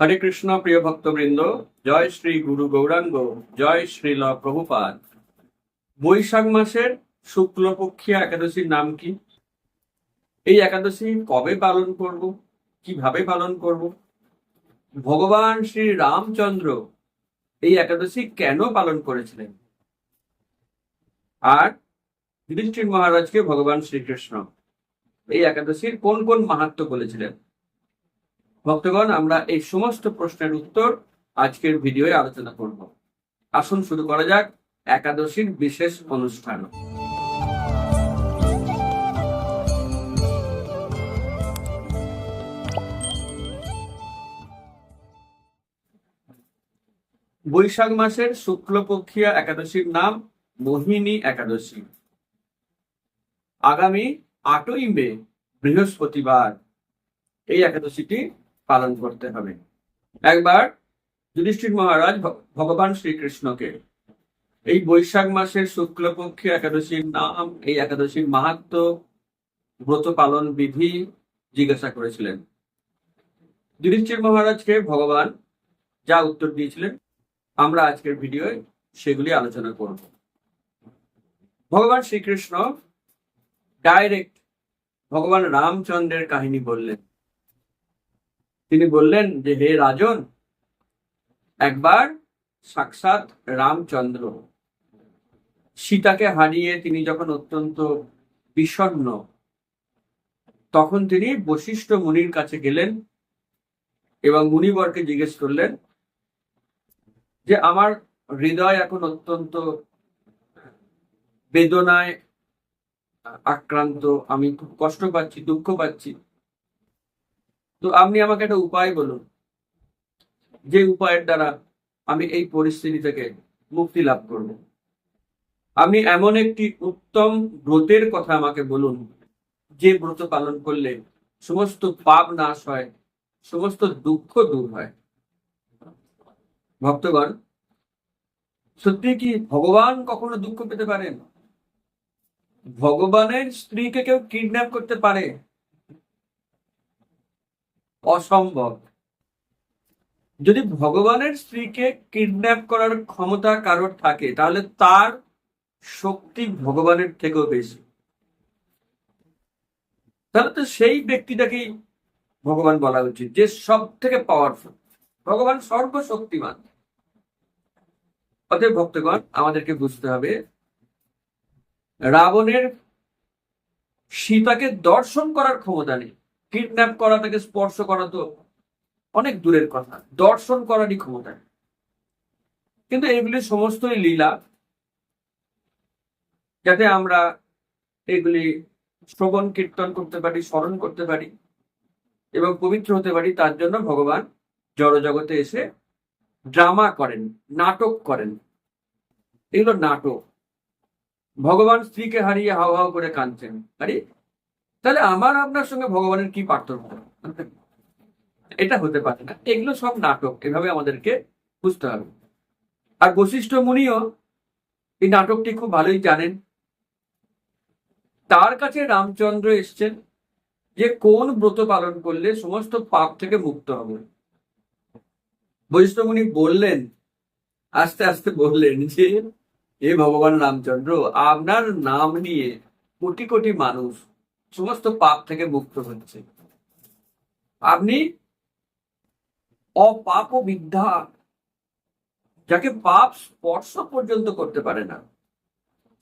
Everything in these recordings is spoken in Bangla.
হরে কৃষ্ণ প্রিয় ভক্তবৃন্দ, জয় শ্রী গুরু গৌরাঙ্গ, জয় শ্রীল প্রভুপাদ। বৈশাখ মাসের শুক্লপক্ষিয়া একাদশীর নাম কি? এই একাদশী কবে পালন করব? কীভাবে পালন করব? ভগবান শ্রী রামচন্দ্র এই একাদশী কেন পালন করেছিলেন? আর যুধিষ্ঠির মহারাজকে ভগবান শ্রীকৃষ্ণ এই একাদশীর কোন কোন মাহাত্ম বলেছিলেন? ভক্তগণ, আমরা এই সমস্ত প্রশ্নের উত্তর আজকের ভিডিওয়ে আলোচনা করব। আসুন শুরু করা যাক একাদশীর বিশেষ অনুষ্ঠান। বৈশাখ মাসের শুক্লপক্ষীয় একাদশীর নাম মোহিনী একাদশী। আগামী আটই মে, বৃহস্পতিবার। এই একাদশীটি পালন করতে হবে। একবার যুধিষ্ঠির মহারাজ ভগবান শ্রীকৃষ্ণকে এই বৈশাখ মাসের শুক্লপক্ষী একাদশীর নাম, এই একাদশীর মাহাত্ম, ব্রত পালন বিধি জিজ্ঞাসা করেছিলেন। যুধিষ্ঠির মহারাজকে ভগবান যা উত্তর দিয়েছিলেন, আমরা আজকের ভিডিওয়ে সেগুলি আলোচনা করব। ভগবান শ্রীকৃষ্ণ ডাইরেক্ট ভগবান রামচন্দ্রের কাহিনী বললেন তিনি বললেন যে, হে রাজন, একবার সাক্ষাৎ রামচন্দ্র। সীতাকে হারিয়ে তিনি যখন অত্যন্ত বিষণ্ণ, তখন তিনি বশিষ্ঠ মুনির কাছে গেলেন এবং মুনিবরকে জিজ্ঞেস করলেন যে, আমার হৃদয় এখন অত্যন্ত বেদনায় আক্রান্ত, আমি খুব কষ্ট পাচ্ছি, দুঃখ পাচ্ছি। তো আপনি আমাকে একটা উপায় বলুন। যে উপায়ের দ্বারা আমি এই পরিস্থিতি থেকে মুক্তি লাভ করব। আপনি এমন একটি উত্তম ব্রতের কথা আমাকে বলুন, যে ব্রত পালন করলে সমস্ত পাপ নাশ হয়, সমস্ত দুঃখ দূর হয়। ভক্তগণ, সত্যি কি ভগবান কখনো দুঃখ পেতে পারেন? ভগবানের স্ত্রীকে কেউ কিডন্যাপ করতে পারে? অসম্ভব। যদি ভগবানের স্ত্রীকে কিডন্যাপ করার ক্ষমতা কারোর থাকে, তাহলে তার শক্তি ভগবানের থেকেও বেশি। তাহলে তো সেই ব্যক্তিটাকেই ভগবান বলা উচিত, যে সব থেকে পাওয়ারফুল ভগবান সর্বশক্তিমান। অতএব ভক্তগণ, আমাদেরকে বুঝতে হবে, রাবণের সীতাকে দর্শন করার ক্ষমতা নেই। কিডন্যাপ করা তাকে স্পর্শ করা তো অনেক দূরের কথা। দর্শন করারই ক্ষমতা। কিন্তু এগুলি সমস্তই লীলা। যাতে আমরা এগুলি শ্রবণ, কীর্তন করতে পারি, স্মরণ করতে পারি এবং পবিত্র হতে পারি, তার জন্য ভগবান জড় জগতে এসে ড্রামা করেন, নাটক করেন। এগুলো নাটক। ভগবান স্ত্রীকে হারিয়ে হাও হাও করে কাঁদছেন। আরে তাহলে আমার আপনার সঙ্গে ভগবানের কি পার্থক্য? এটা হতে পারে না। এগুলো সব নাটক, এভাবে আমাদেরকে বুঝতে হবে। আর বশিষ্ঠ মুনিও এই নাটকটি খুব ভালোই জানেন। তার কাছে রামচন্দ্র এসছেন যে কোন ব্রত পালন করলে সমস্ত পাপ থেকে মুক্ত হবে। বৈষ্ণব বললেন, আস্তে আস্তে বললেন যে, হে ভগবান রামচন্দ্র, আপনার নাম নিয়ে কোটি কোটি মানুষ সমস্ত পাপ থেকে মুক্ত হচ্ছে। আপনি অপাপ বিদ্যা, যাকে পাপ স্পর্শ পর্যন্ত করতে পারে না,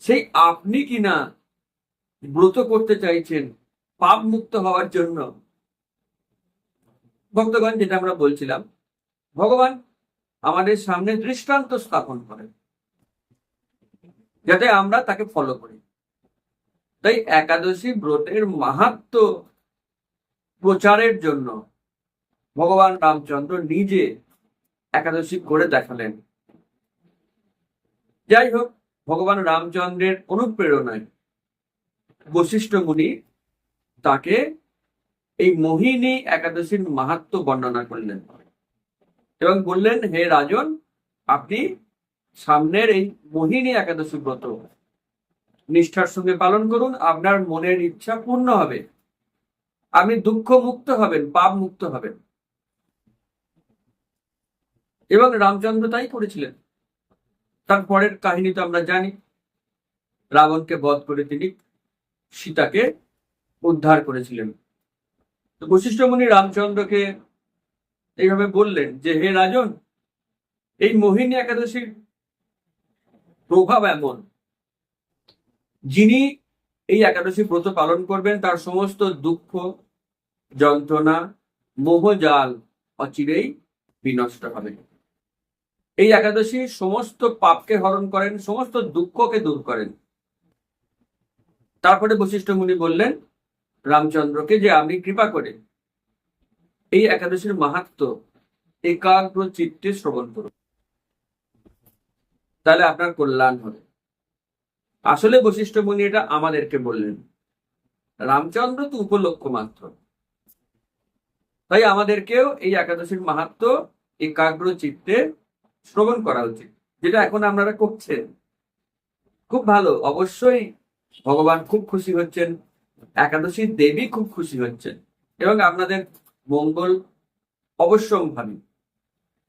সেই আপনি কিনা ব্রত করতে চাইছেন, পাপ মুক্ত হওয়ার জন্য? ভক্তগণ যেটা আমরা বলছিলাম, ভগবান আমাদের সামনে দৃষ্টান্ত স্থাপন করেন, যাতে আমরা তাকে ফলো করি। তাই একাদশী ব্রতের মাহাত্ম প্রচারের জন্য ভগবান রামচন্দ্র নিজে একাদশী করে দেখালেন। যাই হোক, ভগবান রামচন্দ্রের অনুপ্রেরণায় বশিষ্ঠ মুনি তাকে এই মোহিনী একাদশীর মাহাত্ম বর্ণনা করলেন এবং বললেন, হে রাজন, আপনি সামনের এই মোহিনী একাদশী ব্রত নিষ্ঠার সঙ্গে পালন করুন, আপনার মনের ইচ্ছা পূর্ণ হবে। আপনি দুঃখ মুক্ত হবেন পাপ মুক্ত হবেন। এবং রামচন্দ্র তাই করেছিলেন। তারপরের কাহিনী তো আমরা জানি। রাবণকে বধ করে তিনি সীতাকে উদ্ধার করেছিলেন। তো বশিষ্ঠ মুনি রামচন্দ্রকে এইভাবে বললেন যে, হে রাজন, এই মোহিনী একাদশীর প্রভাব এমন যিনি এই একাদশী ব্রত পালন করবেন, তার সমস্ত দুঃখ, যন্ত্রণা, মোহজাল অচিরেই বিনষ্ট হবে। এই একাদশী সমস্ত পাপকে হরণ করেন, সমস্ত দুঃখকে দূর করেন। তারপরে বশিষ্ঠ মুনি বললেন, রামচন্দ্রকে যে আপনি কৃপা করে এই একাদশীর মাহাত্ম একাগ্র চিত্তে শ্রবণ করুন। তাহলে আপনার কল্যাণ হবে। আসলে বশিষ্ঠ মুনি এটা আমাদেরকে বললেন। রামচন্দ্র তো উপলক্ষ মাত্র। তাই আমাদেরকেও এই একাদশীর মাহাত্ম, একাগ্র চিত্তে শ্রবণ করা উচিত, যেটা এখন আপনারা করছেন। খুব ভালো, অবশ্যই ভগবান খুব খুশি হচ্ছেন একাদশী দেবী খুব খুশি হচ্ছেন, এবং আপনাদের মঙ্গল অবশ্যম্ভাবী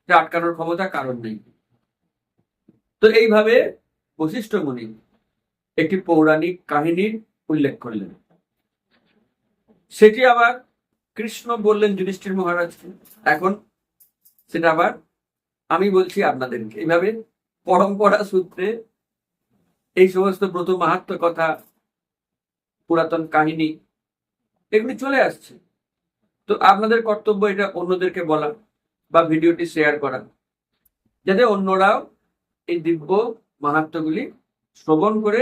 আটকানোর ক্ষমতা কারণ নেই। তো এইভাবে বশিষ্ঠ মুনি একটি পৌরাণিক কাহিনীর উল্লেখ করলেন। সেটি আবার কৃষ্ণ বললেন যুধিষ্ঠির মহারাজকে এখন সেটা আবার আমি বলছি আপনাদেরকে। এইভাবে পরম্পরা সূত্রে এই সমস্ত ব্রত মাহাত্ম কথা, পুরাতন কাহিনী, এগুলি চলে আসছে। তো আপনাদের কর্তব্য এটা অন্যদেরকে বলা বা ভিডিওটি শেয়ার করা, যাতে অন্যরাও এই দিব্য মাহাত্মগুলি শ্রবণ করে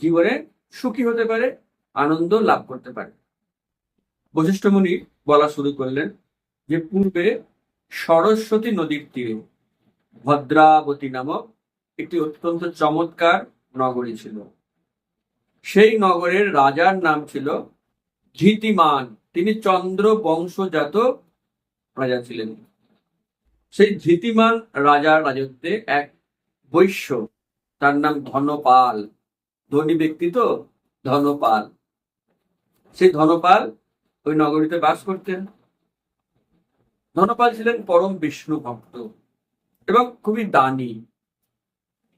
জীবনে সুখী হতে পারে, আনন্দ লাভ করতে পারে। বশিষ্ঠ মুনি বলা শুরু করলেন যে, পূর্বে সরস্বতী নদীর তীরে ভদ্রাবতী নামক একটি অত্যন্ত চমৎকার নগরী ছিল। সেই নগরের রাজার নাম ছিল ধৃতিমান। তিনি চন্দ্র বংশজাত রাজা ছিলেন। সেই ধৃতিমান রাজার রাজত্বে এক বৈশ্য, তার নাম ধনপাল। ধনী ব্যক্তি তো ধনপাল। সেই ধনপাল ওই নগরীতে বাস করতেন। ধনপাল ছিলেন পরম বিষ্ণু ভক্ত এবং খুবই দানী।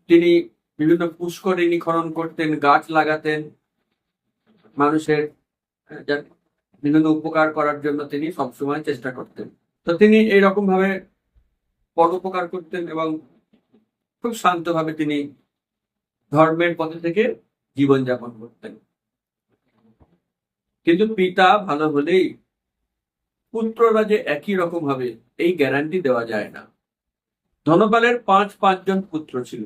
তিনি বিভিন্ন পুষ্করিণী খনন করতেন, গাছ লাগাতেন। মানুষের বিভিন্ন উপকার করার জন্য তিনি সবসময় চেষ্টা করতেন। তো তিনি এইরকম ভাবে পরোপকার করতেন এবং খুব শান্তভাবে তিনি ধর্মের পথে থেকে জীবনযাপন করতেন কিন্তু পিতা ভালো হলেই পুত্ররা যে একই রকম হবে, এই গ্যারান্টি দেওয়া যায় না। ধনপালের পাঁচ পাঁচজন পুত্র ছিল।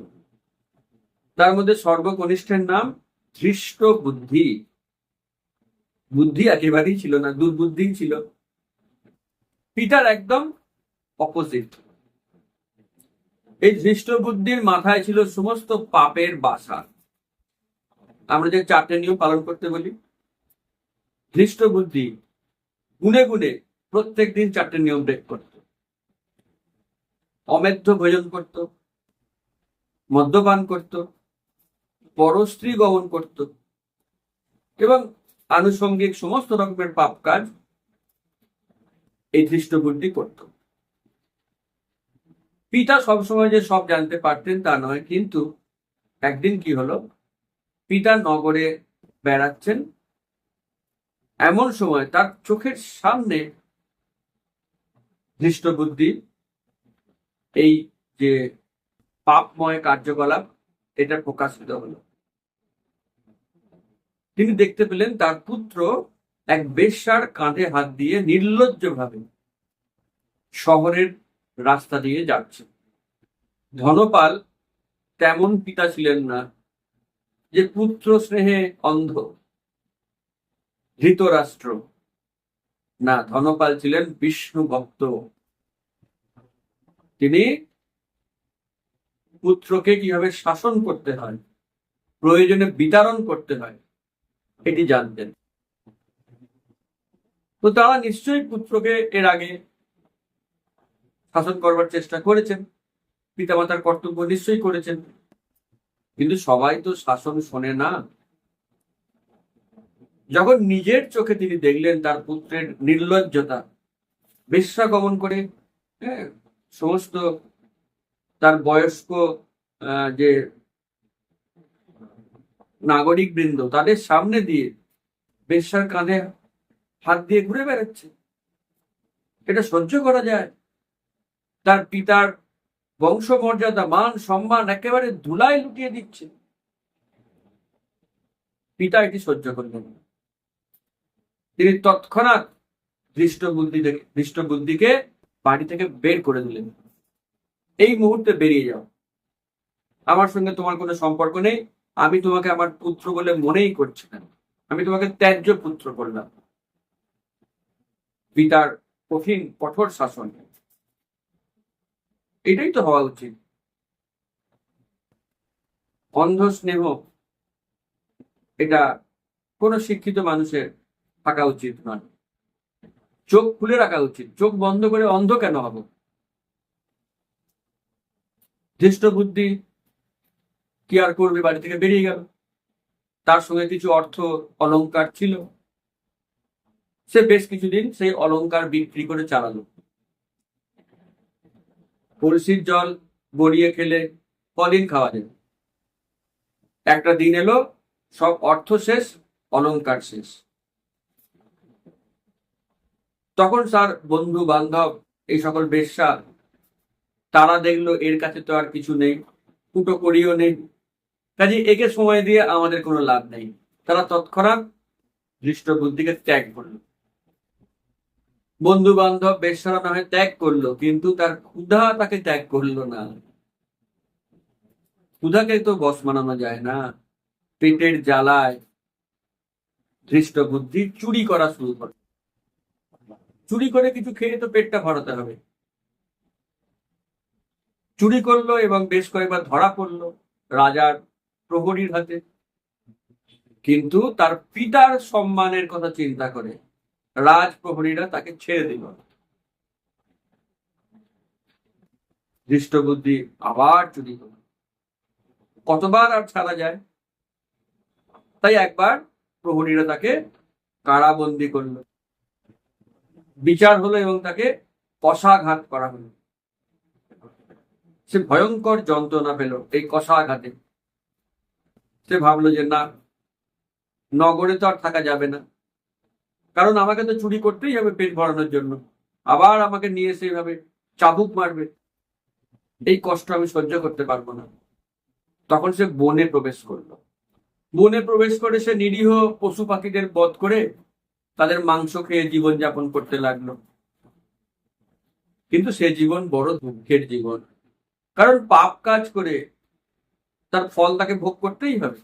তার মধ্যে সর্বকনিষ্ঠের নাম ধৃষ্ট বুদ্ধি। বুদ্ধি একেবারেই ছিল না দুর্বুদ্ধি ছিল। পিতার একদম অপোজিট এই ধৃষ্ট বুদ্ধির মাথায় ছিল সমস্ত পাপের বাসা। আমরা যে চারটে নিয়ম পালন করতে বলি ধৃষ্ট বুদ্ধি গুনে গুনে প্রত্যেক দিন চারটে নিয়ম ব্রেক করত। অমেধ্য ভোজন করত, মদ্যপান করত, পরস্ত্রী গমন করত এবং আনুষঙ্গিক সমস্ত রকমের পাপ কাজ এই ধৃষ্ট বুদ্ধি করত। পিতা সবসময় যে সব জানতে পারতেন তা নয়, কিন্তু একদিন কি হলো? পিতা নগরে বেড়াচ্ছেন। এমন সময় তার চোখের সামনে ধৃষ্ট বুদ্ধি এই যে পাপময় কার্যকলাপ, এটা প্রকাশিত হলো। তিনি দেখতে পেলেন তার পুত্র এক বেশ্যার কাঁধে হাত দিয়ে নির্লজ্জভাবে শহরের রাস্তা দিয়ে যাচ্ছে। ধনপাল তেমন পিতা ছিলেন না যে পুত্র স্নেহে অন্ধ, ধৃতরাষ্ট্র। না, ধনপাল ছিলেন বিষ্ণু ভক্ত। তিনি পুত্রকে কীভাবে শাসন করতে হয়, প্রয়োজনে বিতরণ করতে হয় এটি জানতেন। তো তারা নিশ্চয়ই পুত্রকে এর আগে শাসন করবার চেষ্টা করেছেন পিতামাতার কর্তব্য নিশ্চয়ই করেছেন। কিন্তু সবাই তো শাসন শোনে না। যখন নিজের চোখে তিনি দেখলেন তার পুত্রের নির্লজ্জতা বেশ্যা গমন করে হ্যাঁ, সমস্ত তার বয়স্ক যে নাগরিক বৃন্দ তাদের সামনে দিয়ে বেশ্যার কাঁধে হাত দিয়ে ঘুরে বেড়াচ্ছে। এটা সহ্য করা যায়। তার পিতার বংশমর্যাদা, মান, সম্মান একেবারে ধুলায় লুটিয়ে দিচ্ছে। পিতা এটি সহ্য করলেন। তিনি তৎক্ষণাৎ দৃষ্ট বুদ্ধি থেকে দৃষ্ট বুদ্ধিকে বাড়ি থেকে বের করে দিলেন। এই মুহূর্তে বেরিয়ে যাও। আমার সঙ্গে তোমার কোনো সম্পর্ক নেই। আমি তোমাকে আমার পুত্র বলে মনেই করছি না। আমি তোমাকে ত্যায্য পুত্র করলাম পিতার কঠিন, কঠোর শাসন। এটাই তো হওয়া উচিত। অন্ধ স্নেহ, এটা কোনো শিক্ষিত মানুষের থাকা উচিত নয়। চোখ খুলে রাখা উচিত। চোখ বন্ধ করে অন্ধ কেন হব? ধৃষ্ট বুদ্ধি কি আর করবে? বাড়ি থেকে বেরিয়ে গেল। তার সঙ্গে কিছু অর্থ অলংকার ছিল। সে বেশ কিছুদিন সেই অলংকার বিক্রি করে চালালো। কলসির জল গড়িয়ে খেলে কদিন খাওয়া যাবে একটা দিন এলো, সব অর্থ শেষ, অলংকার শেষ। তখন তার বন্ধু, বান্ধব, এই সকল বেশ্যা তারা দেখল এর কাছে তো আর কিছু নেই কুটো করিও নেই। কাজে একে সময় দিয়ে আমাদের কোনো লাভ নেই। তারা তৎক্ষণাৎ দৃষ্ট বুদ্ধিকে ত্যাগ করল। বন্ধু বান্ধব বেশ্যারা না হয় ত্যাগ করল, কিন্তু তার ক্ষুধা তাকে ত্যাগ করল না। ক্ষুধাকে তো বস মানানো যায় না। পেটের জ্বালায় ধৃষ্ট বুদ্ধি চুরি করা শুরু করে। চুরি করে কিছু খেয়ে তো পেটটা ভরাতে হবে। চুরি করল এবং বেশ কয়েকবার ধরা পড়ল রাজার প্রহরীর হাতে। কিন্তু তার পিতার সম্মানের কথা চিন্তা করে। রাজ প্রহরীরা তাকে ছেড়ে দিল। দৃষ্ট বুদ্ধি আবার চুরি করল কতবার আর ছাড়া যায়? তাই একবার প্রহরীরা তাকে কারাবন্দি করল। বিচার হলো এবং তাকে কষাঘাত করা হলো। সে ভয়ঙ্কর যন্ত্রণা পেল এই কষাঘাতে। সে ভাবলো যে না, নগরে তো আর থাকা যাবে না। কারণ আমাকে তো চুরি করতেই হবে পেট ভরানোর জন্য। আবার আমাকে নিয়ে এসে এইভাবে চাবুক মারবে। এই কষ্ট আমি সহ্য করতে পারব না। তখন সে বনে প্রবেশ করল। বনে প্রবেশ করে সে নিরীহ পশু পাখিদের বধ করে তাদের মাংস খেয়ে জীবনযাপন করতে লাগল। কিন্তু সে জীবন বড় দুঃখের জীবন। কারণ পাপ কাজ করে তার ফল তাকে ভোগ করতেই হবে।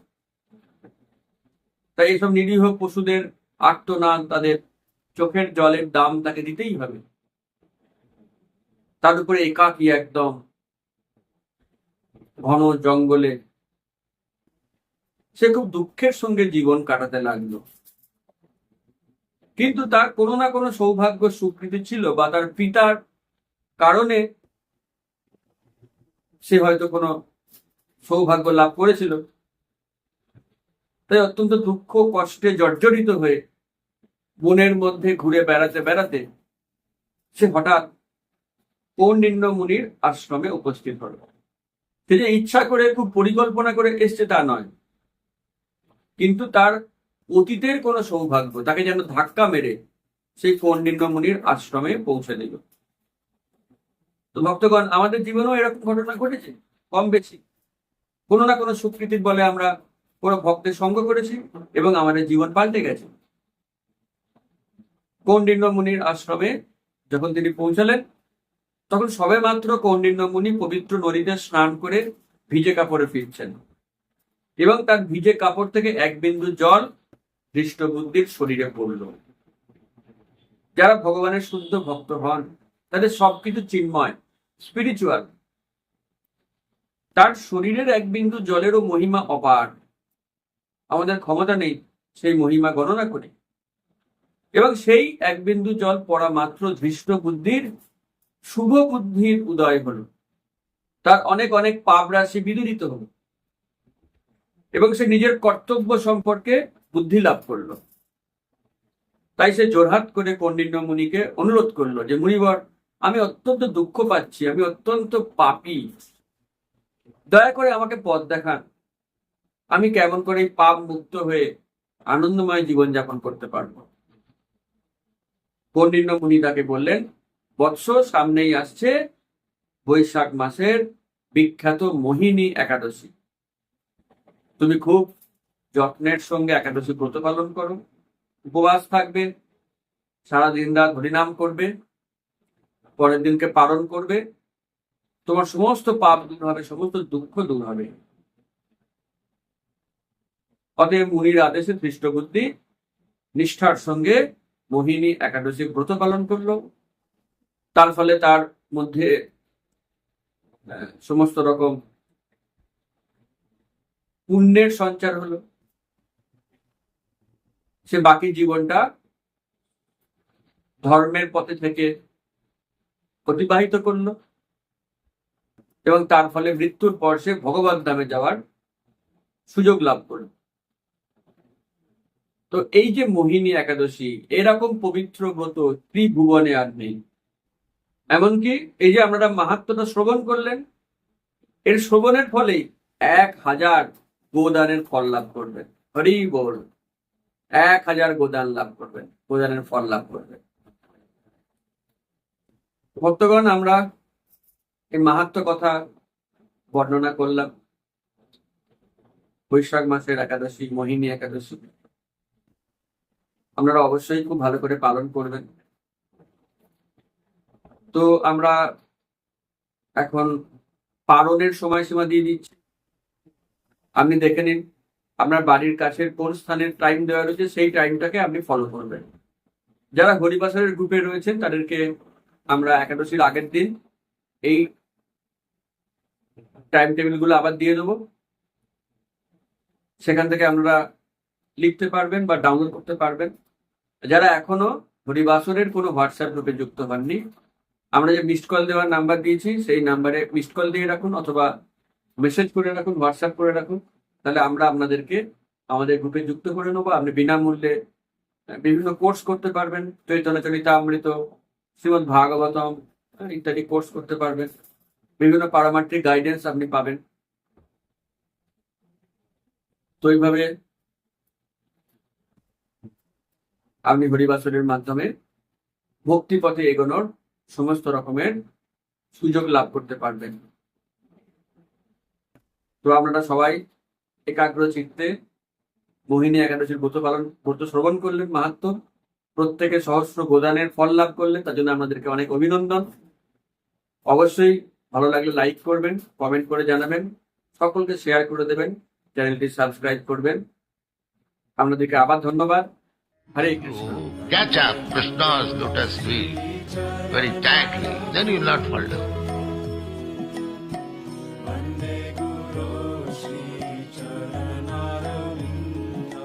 তাই এইসব নিরীহ পশুদের আর্তনাদ তাদের চোখের জলের দাম তাকে দিতেই হবে। তার উপরে একাকী একদম ঘন জঙ্গলে। সে খুব দুঃখের সঙ্গে জীবন কাটাতে লাগল। কিন্তু তার কোনো না কোনো সৌভাগ্য স্বীকৃতি ছিল বা তার পিতার কারণে সে হয়তো কোনো সৌভাগ্য লাভ করেছিল। তাই অত্যন্ত দুঃখ কষ্টে জর্জরিত হয়ে বনের মধ্যে ঘুরে বেড়াতে বেড়াতে সে হঠাৎ কৌন্ডিন্য মুনির আশ্রমে উপস্থিত হল। সে যে ইচ্ছা করে, খুব পরিকল্পনা করে এসছে তা নয়। কিন্তু তার অতীতের কোনো সৌভাগ্য, তাকে যেন ধাক্কা মেরে সেই কৌন্ডিন্য মুনির আশ্রমে পৌঁছে দিল। তো ভক্তগণ, আমাদের জীবনেও এরকম ঘটনা ঘটেছে? কম বেশি। কোনো না কোনো স্বীকৃতির বলে আমরা কোনো ভক্তের সঙ্গ করেছি এবং আমাদের জীবন পাল্টে গেছে। কৌন্ডিন্য মুনির আশ্রমে যখন তিনি পৌঁছালেন, তখন সবে মাত্র কৌন্ডিন্য মুনি পবিত্র নদীতে স্নান করে ভিজে কাপড়ে ফিরছেন এবং তার ভিজে কাপড় থেকে এক বিন্দু জল দৃষ্ট বুদ্ধির শরীরে পড়ল। যারা ভগবানের শুদ্ধ ভক্ত হন, তাদের সবকিছু চিন্ময় স্পিরিচুয়াল তার শরীরের এক বিন্দু জলেরও মহিমা অপার। আমাদের ক্ষমতা নেই সেই মহিমা গণনা করি। এবং সেই এক বিন্দু জল পড়া মাত্র ধৃষ্ট বুদ্ধির শুভ বুদ্ধির উদয় হল। তার অনেক অনেক পাপ রাশি বিদূরিত হলো। এবং সে নিজের কর্তব্য সম্পর্কে বুদ্ধি লাভ করল। তাই সে জোরহাট করে কন্ডিন্য মুনিকে অনুরোধ করল যে, মুনিবর, আমি অত্যন্ত দুঃখ পাচ্ছি, আমি অত্যন্ত পাপী। দয়া করে আমাকে পথ দেখান। আমি কেমন করে পাপ মুক্ত হয়ে আনন্দময় জীবনযাপন করতে পারব? কর্ণিন্য মুনি তাকে বললেন, বৎস সামনেই আসছে বৈশাখ মাসের বিখ্যাত মোহিনী একাদশী। তুমি খুব যত্নের সঙ্গে একাদশী ব্রত পালন করো, উপবাস থাকবে সারা দিন রাত হরিনাম করবে, পরের দিনকে পালন করবে, তোমার সমস্ত পাপ দূর হবে, সমস্ত দুঃখ দূর হবে। অতএব মুনির আদেশে দৃষ্টবুদ্ধি নিষ্ঠার সঙ্গে মোহিনী একাদশী ব্রত পালন করল। তার ফলে তার মধ্যে সমস্ত রকম পুণ্যের সঞ্চার হলো। সে বাকি জীবনটা ধর্মের পথে থেকে অতিবাহিত করল এবং তার ফলে মৃত্যুর পর সে ভগবান ধামে যাওয়ার সুযোগ লাভ করল। তো এই যে মোহিনী একাদশী, এরকম পবিত্র ব্রত ত্রিভুবনে আর নেই। এমনকি এই যে আপনারা মাহাত্মটা শ্রবণ করলেন, এর শ্রবণের ফলেই এক হাজার গোদানের ফল লাভ করবেন। হরি বল, এক হাজার গোদান লাভ করবেন, গোদানের ফল লাভ করবেন। ভক্তগণ, আমরা এই মাহাত্ম কথা বর্ণনা করলাম। বৈশাখ মাসের একাদশী, মোহিনী একাদশী। আপনারা অবশ্যই খুব ভালো করে পালন করবেন। তো আমরা এখন পালনের সময়সীমা দিয়ে দিচ্ছি। আপনি দেখে নিন, আপনার বাড়ির কাছের কোন স্থানের টাইম দেওয়া রয়েছে, সেই টাইমটাকে আপনি ফলো করবেন। যারা হরিবাসরের গ্রুপে রয়েছেন, তাদেরকে আমরা একাদশীর আগের দিন এই টাইম টেবিলগুলো আবার দিয়ে দেবো। সেখান থেকে আপনারা লিখতে পারবেন বা ডাউনলোড করতে পারবেন। যারা এখনও হরিবাসরের কোনো হোয়াটসঅ্যাপ গ্রুপে যুক্ত হননি, আমরা যে মিসড কল দেওয়ার নাম্বার দিয়েছি, সেই নাম্বারে মিসড কল দিয়ে রাখুন অথবা মেসেজ করে রাখুন হোয়াটসঅ্যাপ করে রাখুন, তাহলে আমরা আপনাদেরকে আমাদের গ্রুপে যুক্ত করে নেব। আপনি বিনামূল্যে বিভিন্ন কোর্স করতে পারবেন, চৈতন্য চরিতামৃত, শ্রীমদ ভাগবতম, ইত্যাদি কোর্স করতে পারবেন। বিভিন্ন পারমার্থিক গাইডেন্স আপনি পাবেন। তো এইভাবে আপনি হরিবাসনের মাধ্যমে ভক্তি পথে এগোনোর সমস্ত রকমের সুযোগ লাভ করতে পারবেন। তো আপনারা সবাই একাগ্র চিত্তে মোহিনী একাদশীর ব্রত পালন, ব্রত শ্রবণ করলেন মাহাত্ম। প্রত্যেকে সহস্র গোদানের ফল লাভ করলেন, তার জন্য আপনাদেরকে অনেক অভিনন্দন। অবশ্যই ভালো লাগলে লাইক করবেন, কমেন্ট করে জানাবেন, সকলকে শেয়ার করে দেবেন, চ্যানেলটি সাবস্ক্রাইব করবেন। আপনাদেরকে আবার ধন্যবাদ। Hare Krishna. Oh. Catch up Krishna's lotus feet very tightly, then you will not fall down.